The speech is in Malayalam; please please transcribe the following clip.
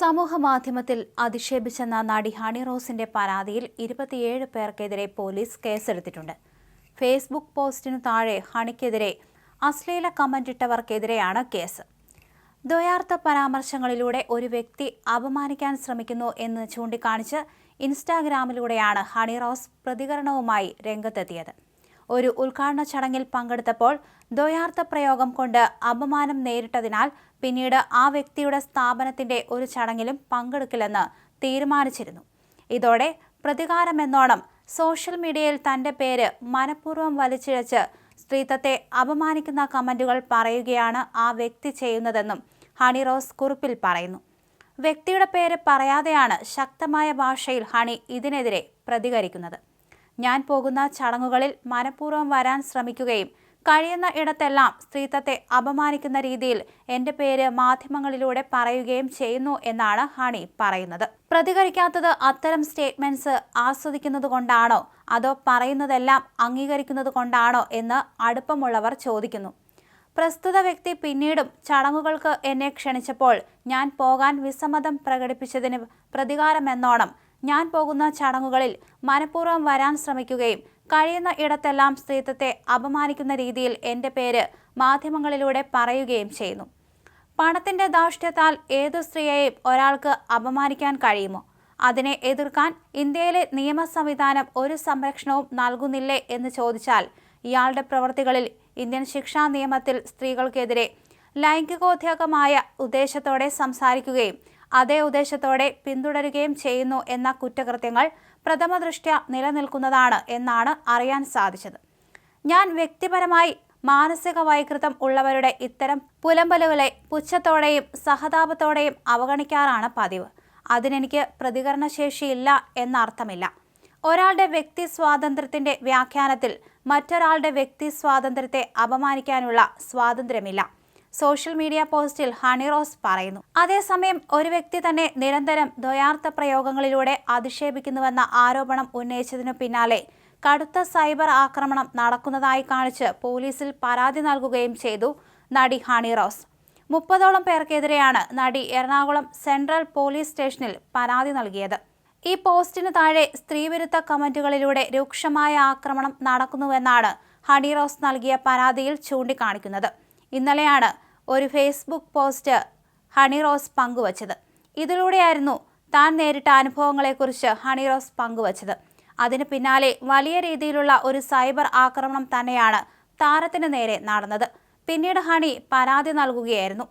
സമൂഹ മാധ്യമത്തിൽ അധിക്ഷേപിച്ചെന്ന നടി ഹണി റോസിന്റെ പരാതിയിൽ ഇരുപത്തിയേഴ് പേർക്കെതിരെ പോലീസ് കേസെടുത്തിട്ടുണ്ട്. ഫേസ്ബുക്ക് പോസ്റ്റിനു താഴെ ഹണിക്കെതിരെ അശ്ലീല കമന്റ് ഇട്ടവർക്കെതിരെയാണ് കേസ്. ദ്വയാർത്ഥ പരാമർശങ്ങളിലൂടെ ഒരു വ്യക്തി അപമാനിക്കാൻ ശ്രമിക്കുന്നു എന്ന് ചൂണ്ടിക്കാണിച്ച് ഇൻസ്റ്റാഗ്രാമിലൂടെയാണ് ഹണി റോസ് പ്രതികരണവുമായി രംഗത്തെത്തിയത്. ഒരു ഉദ്ഘാടന ചടങ്ങിൽ പങ്കെടുത്തപ്പോൾ ദ്വയാർത്ഥ പ്രയോഗം കൊണ്ട് അപമാനം നേരിട്ടതിനാൽ പിന്നീട് ആ വ്യക്തിയുടെ സ്ഥാപനത്തിന്റെ ഒരു ചടങ്ങിലും പങ്കെടുക്കില്ലെന്ന് തീരുമാനിച്ചിരുന്നു. ഇതോടെ പ്രതികാരമെന്നോണം സോഷ്യൽ മീഡിയയിൽ തന്റെ പേര് മനഃപൂർവം വലിച്ചിഴച്ച് സ്ത്രീത്വത്തെ അപമാനിക്കുന്ന കമന്റുകൾ പറയുകയാണ് ആ വ്യക്തി ചെയ്യുന്നതെന്നും ഹണി റോസ് കുറിപ്പിൽ പറയുന്നു. വ്യക്തിയുടെ പേര് പറയാതെയാണ് ശക്തമായ ഭാഷയിൽ ഹണി ഇതിനെതിരെ പ്രതികരിക്കുന്നത്. ഞാൻ പോകുന്ന ചടങ്ങുകളിൽ മനഃപൂർവം വരാൻ ശ്രമിക്കുകയും കഴിയുന്ന ഇടത്തെല്ലാം സ്ത്രീത്വത്തെ അപമാനിക്കുന്ന രീതിയിൽ എന്റെ പേര് മാധ്യമങ്ങളിലൂടെ പറയുകയും ചെയ്യുന്നു എന്നാണ് ഹണി പറയുന്നത്. പ്രതികരിക്കാത്തത് അത്തരം സ്റ്റേറ്റ്മെന്റ്സ് ആസ്വദിക്കുന്നത് കൊണ്ടാണോ? അതോ പറയുന്നതെല്ലാം അംഗീകരിക്കുന്നത് കൊണ്ടാണോ എന്ന് അടുപ്പമുള്ളവർ ചോദിക്കുന്നു. പ്രസ്തുത വ്യക്തി പിന്നീടും ചടങ്ങുകൾക്ക് എന്നെ ക്ഷണിച്ചപ്പോൾ ഞാൻ പോകാൻ വിസമ്മതം പ്രകടിപ്പിച്ചതിന് പ്രതികാരമെന്നോണം ഞാൻ പോകുന്ന ചടങ്ങുകളിൽ മനഃപൂർവം വരാൻ ശ്രമിക്കുകയും കഴിയുന്ന ഇടത്തെല്ലാം സ്ത്രീത്വത്തെ അപമാനിക്കുന്ന രീതിയിൽ എന്റെ പേര് മാധ്യമങ്ങളിലൂടെ പറയുകയും ചെയ്യുന്നു. പണത്തിന്റെ ധാർഷ്ട്യത്താൽ ഏതു സ്ത്രീയെയും ഒരാൾക്ക് അപമാനിക്കാൻ കഴിയുമോ? അതിനെ എതിർക്കാൻ ഇന്ത്യയിലെ നിയമ സംവിധാനം ഒരു സംരക്ഷണവും നൽകുന്നില്ലേ എന്ന് ചോദിച്ചാൽ ഇയാളുടെ പ്രവർത്തികളിൽ ഇന്ത്യൻ ശിക്ഷാ നിയമത്തിൽ സ്ത്രീകൾക്കെതിരെ ലൈംഗികോദ്യോഗമായ ഉദ്ദേശത്തോടെ സംസാരിക്കുകയും അതേ ഉദ്ദേശത്തോടെ പിന്തുടരുകയും ചെയ്യുന്നു എന്ന കുറ്റകൃത്യങ്ങൾ പ്രഥമ ദൃഷ്ട്യ നിലനിൽക്കുന്നതാണ് എന്നാണ് അറിയാൻ സാധിച്ചത്. ഞാൻ വ്യക്തിപരമായി മാനസിക വൈകൃതം ഉള്ളവരുടെ ഇത്തരം പുലമ്പലുകളെ പുച്ഛത്തോടെയും സഹതാപത്തോടെയും അവഗണിക്കാറാണ് പതിവ്. അതിനെനിക്ക് പ്രതികരണശേഷിയില്ല എന്നർത്ഥമില്ല. ഒരാളുടെ വ്യക്തി സ്വാതന്ത്ര്യത്തിന്റെ വ്യാഖ്യാനത്തിൽ മറ്റൊരാളുടെ വ്യക്തി സ്വാതന്ത്ര്യത്തെ അപമാനിക്കാനുള്ള സ്വാതന്ത്ര്യമില്ല. സോഷ്യൽ മീഡിയ പോസ്റ്റിൽ ഹണി റോസ് പറയുന്നു. അതേസമയം ഒരു വ്യക്തി തന്നെ നിരന്തരം ദ്വയാർത്ഥ പ്രയോഗങ്ങളിലൂടെ അധിക്ഷേപിക്കുന്നുവെന്ന ആരോപണം ഉന്നയിച്ചതിനു പിന്നാലെ കടുത്ത സൈബർ ആക്രമണം നടക്കുന്നതായി കാണിച്ച് പോലീസിൽ പരാതി നൽകുകയും ചെയ്തു നടി ഹണി റോസ്. മുപ്പതോളം പേർക്കെതിരെയാണ് നടി എറണാകുളം സെൻട്രൽ പോലീസ് സ്റ്റേഷനിൽ പരാതി നൽകിയത്. ഈ പോസ്റ്റിന് താഴെ സ്ത്രീവിരുദ്ധ കമന്റുകളിലൂടെ രൂക്ഷമായ ആക്രമണം നടക്കുന്നുവെന്നാണ് ഹണി റോസ് നൽകിയ പരാതിയിൽ ചൂണ്ടിക്കാണിക്കുന്നത്. ഇന്നലെയാണ് ഒരു ഫേസ്ബുക്ക് പോസ്റ്റ് ഹണി റോസ് പങ്കുവച്ചത്. ഇതിലൂടെയായിരുന്നു താൻ നേരിട്ട അനുഭവങ്ങളെക്കുറിച്ച് ഹണി റോസ് പങ്കുവച്ചത്. അതിന് പിന്നാലെ വലിയ രീതിയിലുള്ള ഒരു സൈബർ ആക്രമണം തന്നെയാണ് താരത്തിന് നേരെ നടന്നത്. പിന്നീട് ഹണി പരാതി നൽകുകയായിരുന്നു.